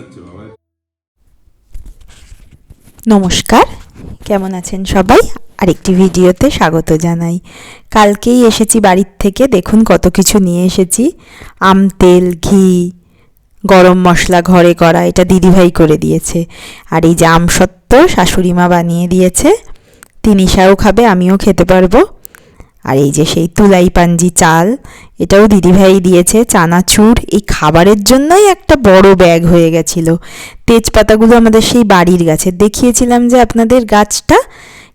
হচ্ছে নমস্কার, কেমন আছেন সবাই? আরেকটি ভিডিওতে স্বাগত জানাই। কালকেই এসেছি বাড়ির থেকে, দেখুন কত কিছু নিয়ে এসেছি। আম, তেল, ঘি, গরম মশলা ঘরে করা, এটা দিদিভাই করে দিয়েছে। আর এই যে আমসত্ত্ব শাশুড়ি মা বানিয়ে দিয়েছে তিনিশাও খাবে, আমিও খেতে পারব। আর এই যে সেই তুলাই পাঞ্জি চাল, এটাও দিদিভাই দিয়েছে চানাচুর। এই খাবারের জন্যই একটা বড় ব্যাগ হয়ে গেছিল। তেজপাতাগুলো আমাদের সেই বাড়ির গাছের দেখিয়েছিলাম যে আপনাদের গাছটা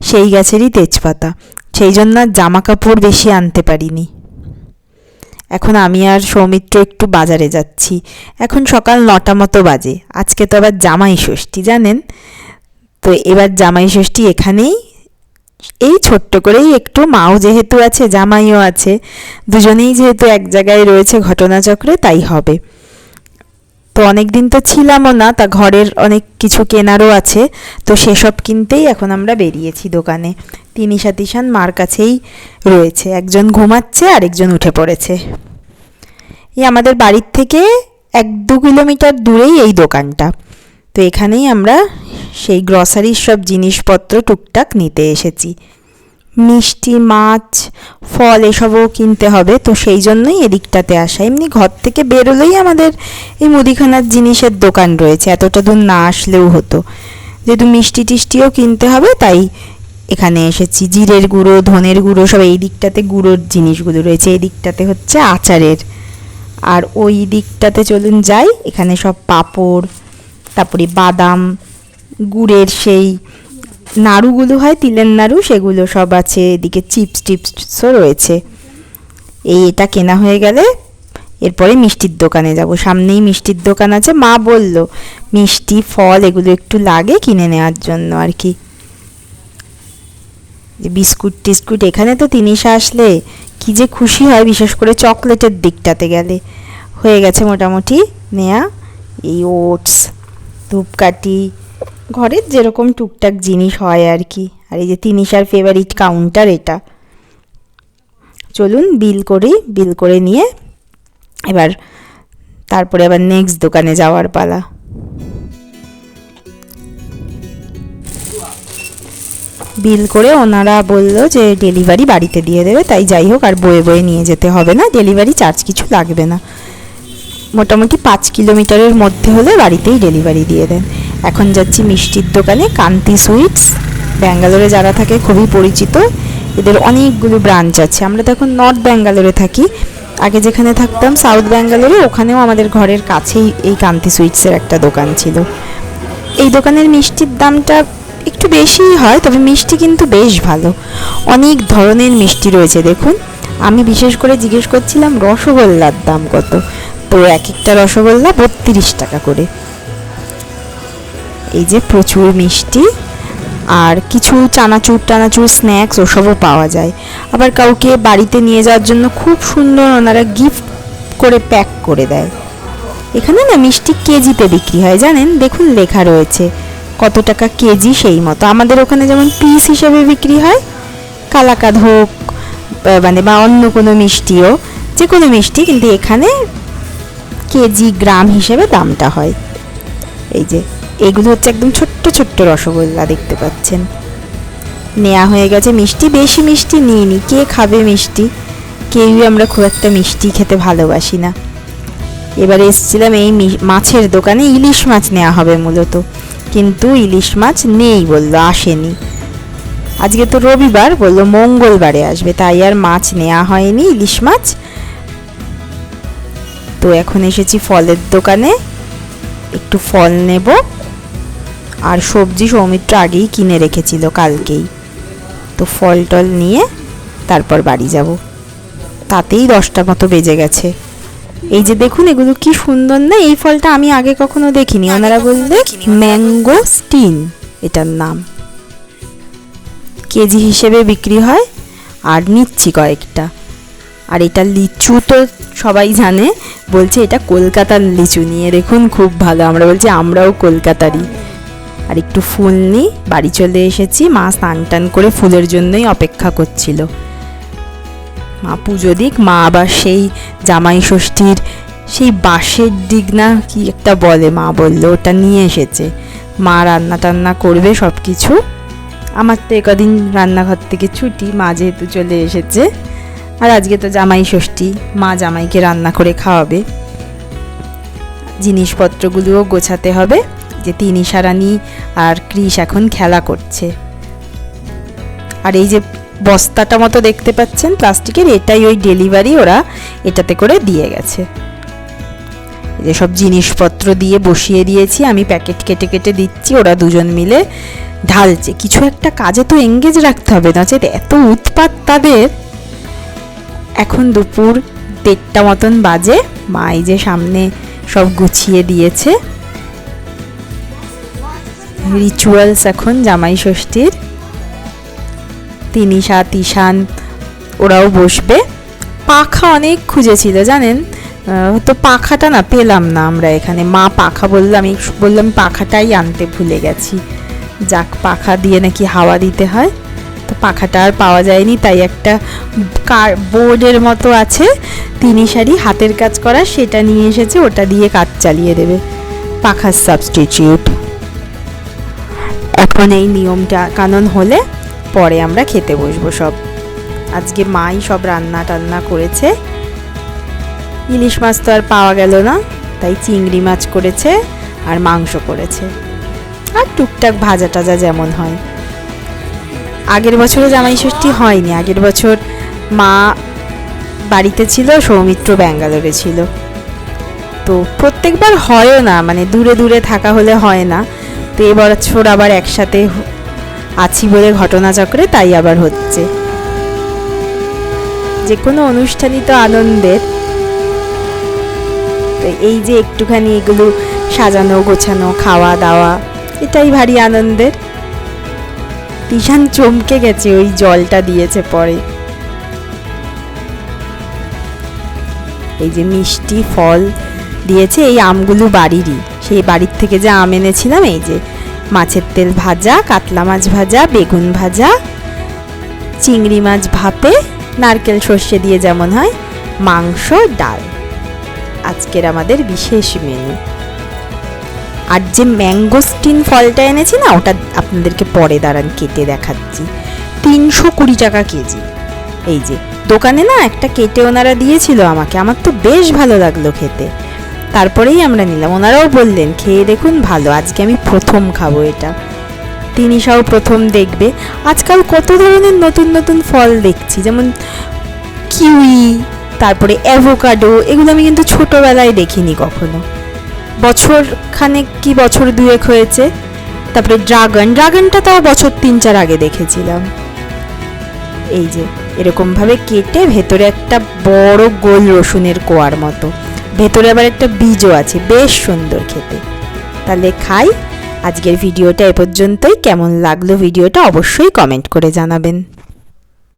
সেই গাছেরই তেজপাতা। সেই জন্য জামা কাপড় বেশি আনতে পারিনি। এখন আমি আর সৌমিত্র একটু বাজারে যাচ্ছি। এখন সকাল নটা মতো বাজে। আজকে তো আবার জামাই ষষ্ঠী, জানেন? তো এবার জামাই ষষ্ঠী এখানেই। এই ছোট্ট করেই একটু মাও যেহেতু আছে, জামাইও আছে, দুজনেই যেহেতু এক জায়গায় রয়েছে ঘটনাচক্রে, তাই হবে। তো অনেক দিন তো ছিলামও না, তা ঘরের অনেক কিছু কেনারও আছে, তো সেসব কিনতেই এখন আমরা বেরিয়েছি দোকানে। তিনিশা তিশান মার কাছেই রয়েছে, একজন ঘুমাচ্ছে, আরেকজন উঠে পড়েছে। এই আমাদের বাড়ির থেকে এক দু কিলোমিটার দূরেই এই দোকানটা। তো এখানেই আমরা সেই গ্রসারির সব জিনিসপত্র টুকটাক নিতে এসেছি। মিষ্টি, মাছ, ফল এসবও কিনতে হবে, তো সেই জন্যই এদিকটাতে আসা। এমনি ঘর থেকে বেরোলেই আমাদের এই মুদিখানার জিনিসের দোকান রয়েছে, এতটা দূর না আসলেও হতো। যেহেতু মিষ্টি টিষ্টিও কিনতে হবে, তাই এখানে এসেছি। জিরের গুঁড়ো, ধনের গুঁড়ো, সব এই দিকটাতে গুঁড়োর জিনিসগুলো রয়েছে। এই দিকটাতে হচ্ছে আচারের। আর ওই দিকটাতে চলুন যাই, এখানে সব পাঁপড় তারপরে বাদাম, গুড়ের সেই নাড়ুগুলো হয়, তিলের নাড়ু, সেগুলো সব আছে, এদিকে চিপস টিপসও রয়েছে। এই এটা কেনা হয়ে গেলে এরপরে মিষ্টির দোকানে যাব। সামনেই মিষ্টির দোকান আছে। মা বলল, মিষ্টি, ফল, এগুলো একটু লাগে কিনে নেওয়ার জন্য আর কি। বিস্কুট টিস্কুট, এখানে তো তিনিশা আসলে, কি যে খুশি হয়, বিশেষ করে চকলেটের দিকটাতে গেলে। হয়ে গেছে মোটামুটি নেয়া, এই ওটস। ধূপকাঠি, ঘরের যেরকম টুকটাক জিনিস হয় আর কি। আর এই যে তিনিশার ফেভারিট কাউন্টার এটা। চলুন বিল করি বিল করে নিয়ে এবার তারপরে আবার নেক্সট দোকানে যাওয়ার পালা। বিল করে ওনারা বলল যে ডেলিভারি বাড়িতে দিয়ে দেবে, তাই যাই হোক আর বয়ে বয়ে নিয়ে যেতে হবে না। ডেলিভারি চার্জ কিছু লাগবে না। মোটামুটি পাঁচ কিলোমিটারের মধ্যে হলে বাড়িতেই ডেলিভারি দিয়ে দেন। এখন যাচ্ছি মিষ্টির দোকানে, কান্তি সুইটস। ব্যাঙ্গালোরে যারা থাকে, খুবই পরিচিত। এদের অনেকগুলো ব্রাঞ্চ আছে। আমরা তো এখন নর্থ ব্যাঙ্গালোরে থাকি। আগে যেখানে থাকতাম, সাউথ ব্যাঙ্গালোরে, ওখানেও আমাদের ঘরের কাছেই এই কান্তি সুইটসের একটা দোকান ছিল। এই দোকানের মিষ্টির দামটা একটু বেশিই হয়, তবে মিষ্টি কিন্তু বেশ ভালো। অনেক ধরনের মিষ্টি রয়েছে, দেখুন। আমি বিশেষ করে জিজ্ঞেস করছিলাম, রসগোল্লার দাম কত? তো এক একটা রসগোল্লা বত্রিশ টাকা করে। এই যে প্রচুর মিষ্টি, আর কিছু চানাচুর টানাচুর স্ন্যাক্স ওসবও পাওয়া যায়। আবার কাউকে বাড়িতে নিয়ে যাওয়ার জন্য খুব সুন্দর ওনারা গিফট করে প্যাক করে দেয়। এখানে না মিষ্টি কেজিতে বিক্রি হয়, জানেন? দেখুন লেখা রয়েছে। কত টাকা কেজি সেই মতো। আমাদের ওখানে যেমন পিস হিসেবে বিক্রি হয় কালাকাদ হোক মানে বা অন্য কোনো মিষ্টিও যে কোনো মিষ্টি, কিন্তু এখানে কেজি গ্রাম হিসেবে দামটা হয়। এই যে, এগুলো হচ্ছে একদম ছোট্ট ছোট্ট রসগোল্লা দেখতে পাচ্ছেন। নেওয়া হয়ে গেছে মিষ্টি, বেশি মিষ্টি নিইনি। কে খাবে মিষ্টি? কেউই আমরা খুব একটা মিষ্টি খেতে ভালোবাসি না। এবারে এসেছিলাম এই মাছের দোকানে, ইলিশ মাছ নেওয়া হবে মূলত। কিন্তু ইলিশ মাছ নেই বলল, আসেনি। আজকে তো রবিবার, বলল মঙ্গলবারে আসবে, তাই আর মাছ নেওয়া হয়নি, ইলিশ মাছ তো এখন এসেছি ফলের দোকানে। একটু ফল নেব। আর সবজি সৌমিত্র আগেই কিনে রেখেছিল কালকেই। তো ফল টল নিয়ে তারপর বাড়ি যাব। তাতেই দশটা মতো বেজে গেছে। এই যে দেখুন এগুলো কি সুন্দর না? এই ফলটা আমি আগে কখনো দেখিনি। ওনারা বললে ম্যাঙ্গো স্টিন এটার নাম। কেজি হিসেবে বিক্রি হয়। আর নিচ্ছি কয়েকটা। আর এটা লিচু তো সবাই জানে। বলছে এটা কলকাতার লিচু, নিয়ে দেখুন খুব ভালো। আমরা বলছি, আমরাও কলকাতারই। আর একটু ফুল নিই, বাড়ি চলে এসেছি। মা স্নান টান করে ফুলের জন্যই অপেক্ষা করছিল। মা পুজো দিক, মা আবার সেই জামাই ষষ্ঠীর, সেই বাঁশের দিক না কি একটা বলে, মা বলল, ওটা নিয়ে এসেছে। মা রান্না টান্না করবে সব কিছু আমার তো একদিন রান্নাঘর থেকে ছুটি, মা যেহেতু চলে এসেছে। আর আজকে তো জামাই ষষ্ঠী, মা জামাইকে রান্না করে খাওয়াবে। জিনিসপত্রগুলোও গোছাতে হবে, যে তিনি সারানি আর ক্রিস এখন খেলা করছে। আর এই যে বস্তাটা মতো দেখতে পাচ্ছেন প্লাস্টিকের, এটাই ওই ডেলিভারি ওরা এটাতে করে দিয়ে গেছে। যে সব জিনিসপত্র দিয়ে বসিয়ে দিয়েছি, আমি প্যাকেট কেটে কেটে দিচ্ছি, ওরা দুজন মিলে ঢালছে। কিছু একটা কাজে তো এঙ্গেজ রাখতে হবে নচেত এত উৎপাত তাদের। এখন দুপুর দেড়টা মতন বাজে। মা এই যে সামনে সব গুছিয়ে দিয়েছে। রিচুয়ালস এখন জামাই ষষ্ঠীর। তিনিশা, তিশান, ওরাও বসবে। পাখা অনেক খুঁজেছিল, জানেন? তো পাখাটা না পেলাম না আমরা এখানে। মা পাখা বললাম আমি বললাম পাখাটাই আনতে ভুলে গেছি। যাক, পাখা দিয়ে নাকি হাওয়া দিতে হয়। তো পাখাটা আর পাওয়া যায়নি, তাই একটা কার, বোর্ডের মতো আছে, তিনি শাড়ি হাতের কাজ করা, সেটা নিয়ে এসেছে, ওটা দিয়ে কাজ চালিয়ে দেবে। পাখার সাবস্টিটিউট এখন এই নিয়মটা কানুন হলে পরে আমরা খেতে বসবো সব। আজকে মাই সব রান্না টান্না করেছে। ইলিশ মাছ তো আর পাওয়া গেল না, তাই চিংড়ি মাছ করেছে আর মাংস করেছে। আর টুকটাক ভাজা টাজা যেমন হয়। আগের বছরও জামাই ষষ্ঠী হয়নি। আগের বছর মা বাড়িতে ছিল, সৌমিত্র ব্যাঙ্গালোরে ছিল। তো প্রত্যেকবার হয়ও না মানে দূরে দূরে থাকা হলে হয় না। তো এবছর আবার একসাথে আছি বলে ঘটনাচক্রে তাই আবার হচ্ছে। যে কোনো অনুষ্ঠানই তো আনন্দের। তো এই যে একটুখানি এগুলো সাজানো, গোছানো খাওয়া দাওয়া এটাই ভারী আনন্দের। ভীষণ চমকে গেছে, ওই জলটা দিয়েছে পরে। এই যে মিষ্টি ফল দিয়েছে এই আমগুলো বাড়িরই। সেই বাড়ির থেকে যে আম এনেছিলাম, এই যে মাছের তেল ভাজা, কাতলা মাছ ভাজা, বেগুন ভাজা, চিংড়ি মাছ ভাপে নারকেল সর্ষে দিয়ে যেমন হয়, মাংস, ডাল। আজকের আমাদের বিশেষ মেনু আর যে ম্যাঙ্গোস্টিন ফলটা এনেছি না, ওটা আপনাদেরকে পরে দাঁড়ান কেটে দেখাচ্ছি। তিনশো কুড়ি টাকা কেজি। এই যে, দোকানে না একটা কেটে ওনারা দিয়েছিল আমাকে, আমার তো বেশ ভালো লাগল খেতে। তারপরেই আমরা নিলাম। ওনারাও বললেন, খেয়ে দেখুন, ভালো, আজকে আমি প্রথম খাব এটা। তিনি সব প্রথম দেখবে। আজকাল কত ধরনের নতুন নতুন ফল দেখছি, যেমন কিউই, তারপরে অ্যাভোকাডো, এগুলো আমি কিন্তু ছোটোবেলায় দেখিনি কখনো। বছর খানেক কি বছর দুয়েক হয়েছে? তারপরে ড্রাগন। ড্রাগনটা তাও বছর তিন চার আগে দেখেছিলাম। এই যে, এরকমভাবে কেটে ভেতরে একটা বড় গোল রসুনের কোয়ার মতো। ভেতরে আবার একটা বীজও আছে, বেশ সুন্দর খেতে। তাহলে খাই। আজকের ভিডিওটা এ পর্যন্তই। কেমন লাগল ভিডিওটা অবশ্যই কমেন্ট করে জানাবেন।